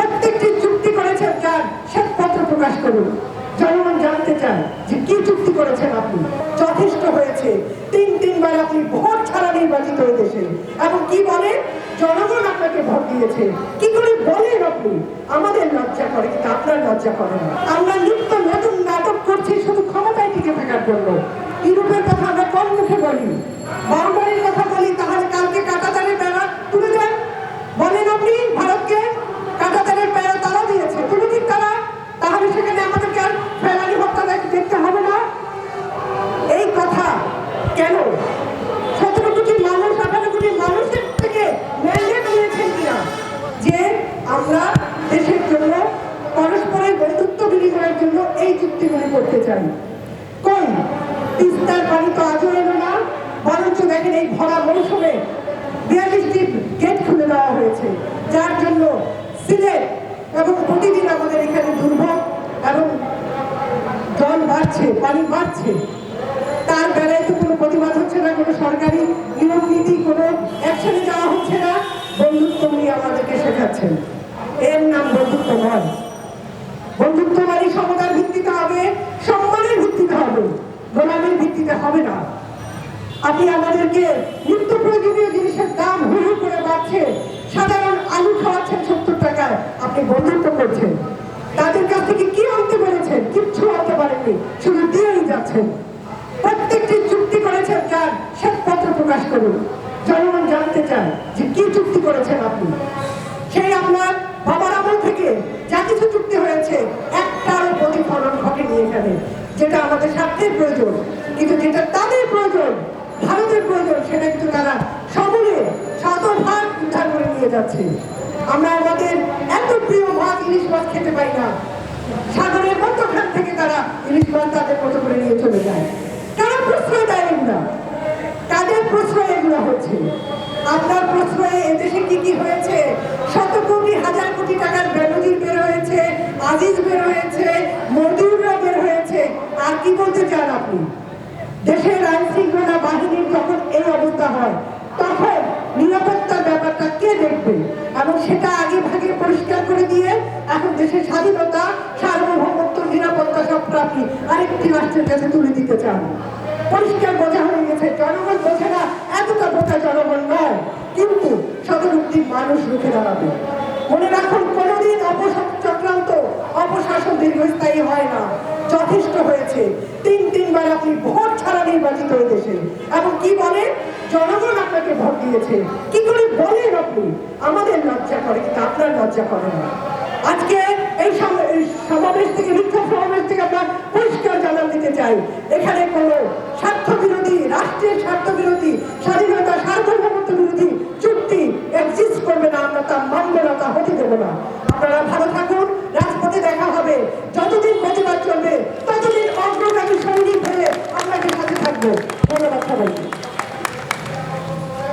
প্রত্যেকটি চুক্তি করেছেন যার শ্বেতপত্র প্রকাশ করুন। জনগণ জানতে চায় যে কি চুক্তি করেছেন আপনি। যথেষ্ট হয়েছে। তিন, তিনবার আপনি ভোট ছাড়া নির্বাচিত হয়ে এবং কি বলে? জনগণ আপনাকে ভোট দিয়েছে। কি করে বলেন আপনি? আমাদের লজ্জা করে, কিন্তু আপনার লজ্জা করে না। আমরা নিত্য নতুন নাটক করছি, শুধু ক্ষমতায় টিকে থাকার জন্য। ইউরোপের কথা আমরা কম মুখে বলি। বারবারের কথা বলি তাহলে কালকে কাটাতারের বেড়া তুলে দেন বলেন আপনি ভারতকে কাটাতারের বেড়া তারা দিয়েছে তুলে দিন তারা তাহলে সেখানে আমাদেরকে আর ফেলানি হত্যা দেখ- দেখতে হবে না এই কথা কেন সতেরো কোটি মানুষ আঠারো কোটি মানুষের থেকে ম্যান্ডেট নিয়েছেন কিনা যে আমরা দেশের জন্য, পরস্পরের বন্ধুত্ব বিনিময়ের জন্য এই চুক্তিগুলি করতে চাই। কই? তিস্তার পানি তো আজও এলো না, বরঞ্চ দেখেন এই ভরা মৌসুমে বিয়াল্লিশটি গেট খুলে দেওয়া হয়েছে, যার জন্য সিলেট এবং প্রতিদিন আমাদের এখানে দুর্ভোগ এবং জল বাড়ছে, পানি বাড়ছে। তার বেলায় তো কোনো প্রতিবাদ হচ্ছে না, কোনো সরকারি নিয়ম নীতি, কোনো অ্যাকশনে যাওয়া হচ্ছে না বন্ধুত্ব নিয়ে আমাদেরকে শেখাচ্ছেন এর নাম বন্ধুত্ব নয় বন্ধুত্ব মানে সমতার ভিত্তিতে হবে, সম্মানের ভিত্তিতে হবে, গোলামের ভিত্তিতে হবে না। আপনি আমাদেরকে নিত্য প্রয়োজনীয় জিনিসের দাম হু হু করে বাড়ছে, সাধারণ আলু খাওয়াচ্ছেন সত্তর টাকায়, আপনি বন্ধুত্ব করছেন। তাদের কাছ থেকে কি আনতে পেরেছেন? কিচ্ছু আনতে পারেননি, শুধু দিয়েই যাচ্ছেন। প্রত্যেকটি চুক্তি করেছেন যার শ্বেতপত্র প্রকাশ করুন। জনগণ জানতে চায় যে কি চুক্তি করেছেন আপনি সেই আপনার বাবার আমল থেকে যা কিছু চুক্তি হয়েছে একটারও প্রতিফলন ঘটেনি এখানে যেটা আমাদের স্বার্থের প্রয়োজন, কিন্তু যেটা তাদের প্রয়োজন, ভারতের প্রয়োজন, সেটা কিন্তু তারা সকলে শতভাগ উদ্ধার করে নিয়ে যাচ্ছে। আমরা আমাদের এত প্রিয় মাছ ইলিশ মাছ খেতে পাই না। সাগরের মধ্যখান থেকে তারা ইলিশ মাছ তাদের মতো করে নিয়ে চলে যায়। তারা প্রশ্রয় দেয় না কাদের প্রশ্রয় এগুলো হচ্ছে। আপনার প্রশ্রয়ে এদেশে কি কি হয়েছে? শত কোটি হাজার কোটি টাকার বেনজির বের হয়েছে আজিজ বের হয়েছে মজুররা বের হয়েছে আর কি বলতে চান আপনি দেশের আইন শৃঙ্খলা বাহিনীর যখন এই অবস্থা হয়, তখন নিরাপত্তার ব্যাপারটা কে দেখবে? এবং সেটা আগে ভাগে পরিষ্কার করে দিয়ে এখন দেশের স্বাধীনতা, সার্বভৌমত্ব, নিরাপত্তা সব প্রাপ্তি আরেকটি রাষ্ট্রের কাছে তুলে দিতে চান। পরিষ্কার বোঝা হয়ে গেছে, জনগণ বোঝে না, এতটা বোঝা জনগণ নয়, কিন্তু শতমুক্তি মানুষ রুখে দাঁড়াবে। মনে রাখুন, কোনোদিন অপশাসন চক্রান্ত অপশাসন দীর্ঘস্থায়ী হয় না। যথেষ্ট হয়েছে। তিন, তিনবার আপনি ভোট ছাড়া নির্বাচিত হয়ে দেশে এবং কি বলে? জনগণ আপনাকে ভোট দিয়েছে। কি করে বলেন আপনি? আমাদের লজ্জা করে, কিন্তু আপনার লজ্জা করে না। আজকে এই সমাবেশ থেকে বিক্ষোভ সমাবেশ থেকে আমরা পরিষ্কার জানান দিতে চাই। এখানে কোনো স্বার্থ বিরোধী রাষ্ট্রের স্বার্থ বিরোধী স্বাধীনতা, সার্বভৌমত্ব বিরোধী চুক্তি এক্সিস্ট করবে না, আমরা তা মানব না, তা হতে দেবো না। আপনারা